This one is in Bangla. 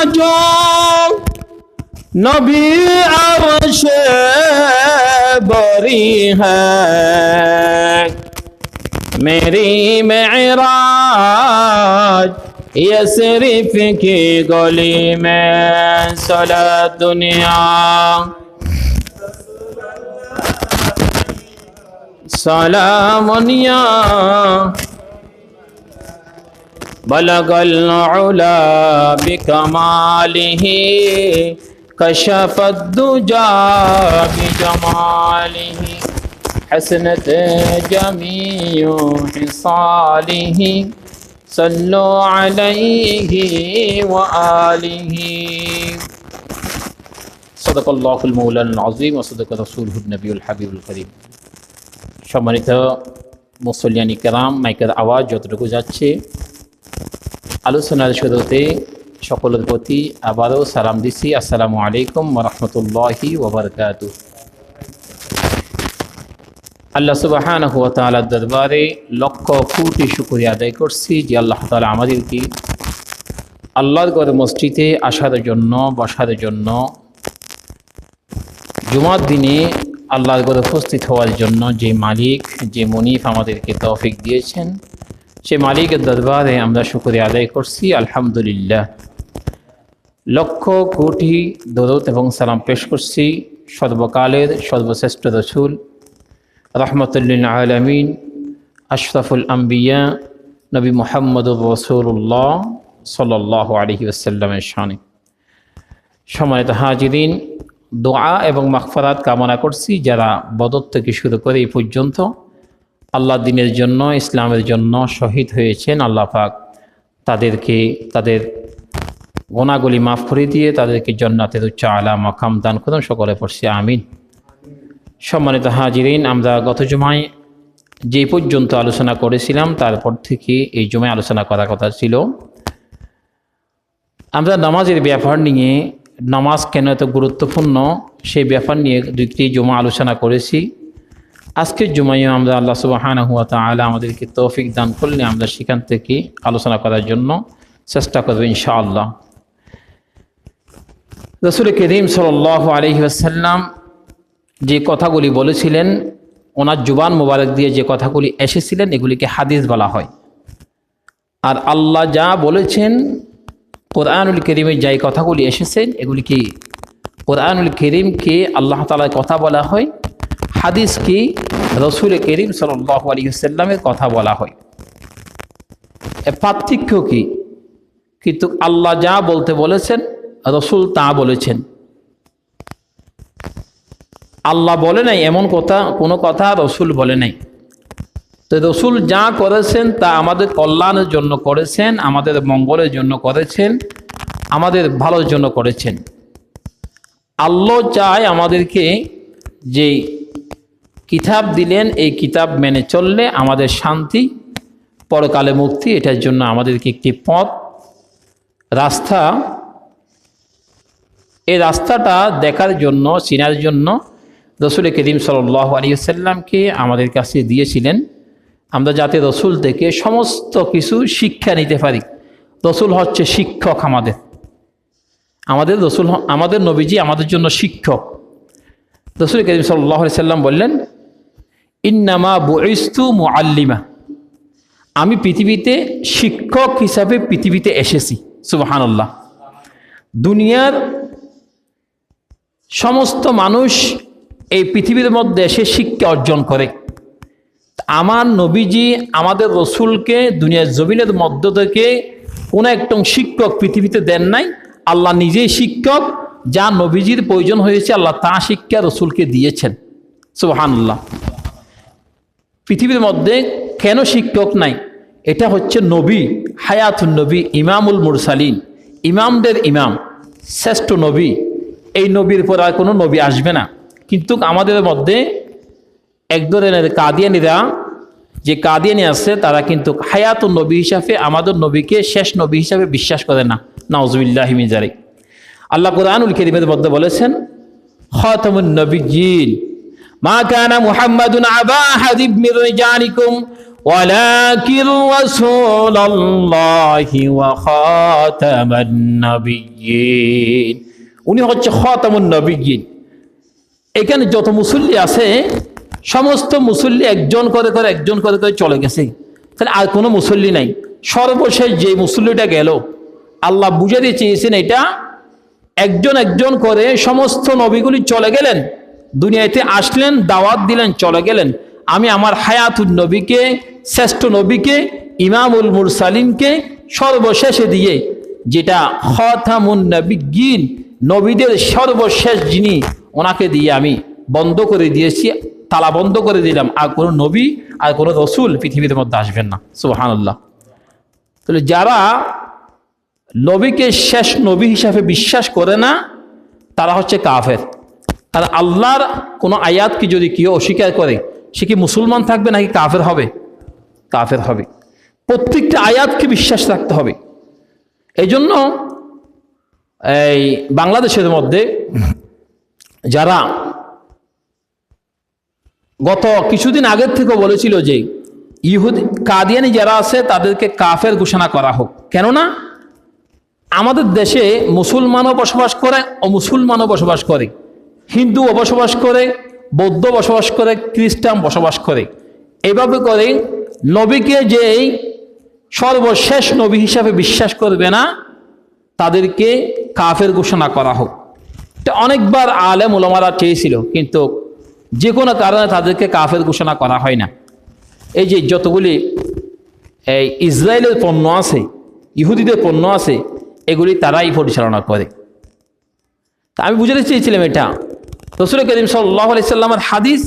जो नबी अरश बरी है मेरी मेराज यसरिफ की गली में सला दुनिया सलामुनिया بلغ العلا بكماله كشف الدجى بجماله حسنت جميع خصاله صلوا عليه وآله صدق الله المولى العظيم وصدق رسوله النبي الحبيب الكريم সম্মানিত মুসলিয়ানি কেরাম মাইকের আওয়াজ যতটুকু যাচ্ছে আলোচনার শুরুতে সকলের প্রতি আবারও সালাম দিছি আসসালামু আলাইকুম রহমতুল্লাহি ওবরকাত আল্লাহ সুবাহান হুয়া তালার দরবারে লক্ষ কোটি শুক্রিয়া আদায় করছি যে আল্লাহ তালা আমাদেরকে আল্লাহর গড় মসজিদে আসার জন্য, বসার জন্য, জুমার দিনে আল্লাহর গড়ে উপস্থিত হওয়ার জন্য যে মালিক, যে মনিফ আমাদেরকে তৌফিক দিয়েছেন সে মালিকের দরবারে আমরা শুক্রিয়া আদায় করছি, আলহামদুলিল্লাহ। লক্ষ কোটি দরদ এবং সালাম পেশ করছি সর্বকালের সর্বশ্রেষ্ঠ রসুল রহমতুল্লিন আলমিন, আশরাফুল আম্বিয়া, নবী মোহাম্মদুর রসুল্লাহ সাল্লাহ আলহি আসাল্লামের শানে সম্মানিত হাজিরিন, দোয়া এবং মাকফরাত কামনা করছি যারা বদর থেকে শুরু করে এই পর্যন্ত। আল্লাহ দিনের জন্য, ইসলামের জন্য শহীদ হয়েছেন আল্লাহ পাক। তাদেরকে, তাদের গোনাগুলি মাফ করে দিয়ে তাদেরকে জন্নাতের উচ্চ আলা মাকাম দান করুন সকলে পড়ছি, আমিন। সম্মানিত হাজিরিন, আমরা গত জমায় যে পর্যন্ত আলোচনা করেছিলাম, তারপর থেকে এই জমায় আলোচনা করার কথা ছিল। আমরা নামাজের ব্যাপার নিয়ে, নামাজ কেন এত গুরুত্বপূর্ণ সেই ব্যাপার নিয়ে দুইটি জমা আলোচনা করেছি। আজকের জুমাইও আমরা আল্লাহ সুবাহানা হুয়া তালা আমাদেরকে তৌফিক দান করলে আমরা সেখান থেকে আলোচনা করার জন্য চেষ্টা করব ইনশাআল্লাহ। রসুল করিম সাল আলহি আসাল্লাম যে কথাগুলি বলেছিলেন, ওনার জুবান মোবারক দিয়ে যে কথাগুলি এসেছিলেন, এগুলিকে হাদিস বলা হয়। আর আল্লাহ যা বলেছেন, কোরআনুল করিমের যাই কথাগুলি এসেছেন এগুলিকে কোরআনুল করিমকে আল্লাহ তালার কথা বলা হয়। হাদিসকে রসুল করিম সাল্লাহ আলিয়াল্লামের কথা বলা হয়। পার্থক্য কি? কিন্তু আল্লাহ যা বলতে বলেছেন, রসুল তা বলেছেন। আল্লাহ বলে নাই এমন কথা, কোনো কথা রসুল বলে নাই। তো রসুল যা করেছেন, তা আমাদের কল্যাণের জন্য করেছেন, আমাদের মঙ্গলের জন্য করেছেন, আমাদের ভালোর জন্য করেছেন। আল্লাহ চায় আমাদেরকে যে কিতাব দিলেন, এই কিতাব মেনে চললে আমাদের শান্তি, পরকালে মুক্তি, এটার জন্য আমাদেরকে একটি পথ, রাস্তা। এই রাস্তাটা দেখার জন্য, চিনার জন্য রসুল করিম সাল্লাহ আলিয়াল্লামকে আমাদের কাছে দিয়েছিলেন। আমরা যাতে রসুল থেকে সমস্ত কিছু শিক্ষা নিতে পারি। রসুল হচ্ছে শিক্ষক আমাদের। আমাদের রসুল, আমাদের নবীজি আমাদের জন্য শিক্ষক। রসুল করিম সাল্লাহ সাল্লাম বললেন ইন্নামা বইস্তু মুআল্লিমা। আমি পৃথিবীতে শিক্ষক হিসাবে পৃথিবীতে এসেছি সুবাহান্লাহ দুনিয়ার সমস্ত মানুষ এই পৃথিবীর মধ্যে এসে শিক্ষা অর্জন করে। আমার নবীজি আমাদের রসুলকে দুনিয়ার জমিনের মধ্য থেকে কোনো একজন শিক্ষক পৃথিবীতে দেন নাই। আল্লাহ নিজেই শিক্ষক, যা নবীজির প্রয়োজন হয়েছে, আল্লাহ তা শিক্ষা রসুলকে দিয়েছেন সুবাহান্লাহ পৃথিবীর মধ্যে কেন শিক্ষক নাই? এটা হচ্ছে নবী হায়াতুল নবী, ইমামুল মুরসালিন। ইমামদের ইমাম, শ্রেষ্ঠ নবী। এই নবীর পর আর কোনো নবী আসবে না। কিন্তু আমাদের মধ্যে এক ধরনের কাদিয়ানিরা, যে কাদিয়ানি আছে, তারা কিন্তু হায়াত নবী হিসাবে, আমাদের নবীকে শেষ নবী হিসাবে বিশ্বাস করে না। নাউজুবিল্লাহিমিজারি আল্লাহ কোরআনুল করিমের মধ্যে বলেছেন, খতমুন নবী জিন মা কানা মুহাম্মাদুন আবা হাদিব মির রিজালিকুম ولكن رسول الله وخاتم النبيين উনি হচ্ছে খাতামুন নবিয়্যিন এখানে যত মুসল্লি আছে সমস্ত মুসল্লি একজন করে করে একজন করে করে চলে গেছে তাহলে আর কোনো মুসল্লি নাই সর্বশেষ যে মুসল্লিটা গেল আল্লাহ বুঝে দিয়ে চেয়েছেন এটা একজন একজন করে সমস্ত নবীগুলি চলে গেলেন দুনিয়াতে আসলেন, দাওয়াত দিলেন, চলে গেলেন। আমি আমার হায়াতুল নবীকে, শ্রেষ্ঠ নবীকে, ইমামুল মুরসালিমকে সর্বশেষে দিয়ে, যেটা খতামুন নবীগিন নবীদের সর্বশেষ যিনি, ওনাকে দিয়ে আমি বন্ধ করে দিয়েছি, তালা বন্ধ করে দিলাম। আর কোনো নবী, আর কোনো রসুল পৃথিবীর মধ্যে আসবেন না। সুবহানাল্লাহ। তাহলে যারা নবীকে শেষ নবী হিসাবে বিশ্বাস করে না, তারা হচ্ছে কাফের। আর আল্লাহর কোনো আয়াতকে যদি কেউ অস্বীকার করে, সে কি মুসলমান থাকবে নাকি কাফের হবে? কাফের হবে। প্রত্যেকটা আয়াতকে বিশ্বাস রাখতে হবে। এই জন্য এই বাংলাদেশের মধ্যে যারা গত কিছুদিন আগের থেকে বলেছিল যে ইহুদি, কাদিয়ানি যারা আছে, তাদেরকে কাফের ঘোষণা করা হোক। কেননা আমাদের দেশে মুসলমানও বসবাস করে ও মুসলমানও বসবাস করে। হিন্দুও বসবাস করে, বৌদ্ধ বসবাস করে, খ্রিস্টান বসবাস করে। এভাবে করে নবীকে যেই সর্বশেষ নবী হিসাবে বিশ্বাস করবে না, তাদেরকে কাফের ঘোষণা করা হোক। এটা অনেকবার আলেম ওলামারা চেয়েছিল, কিন্তু যে কোনো কারণে তাদেরকে কাফের ঘোষণা করা হয় না। এই যে যতগুলি, এই ইসরায়েলের পণ্য আছে, ইহুদিদের পণ্য আছে, এগুলি তারাই পরিচালনা করে। তা আমি বুঝাতে চেয়েছিলাম এটা। রসুল করিম সাল্লাহ আলাইসাল্লামের হাদিস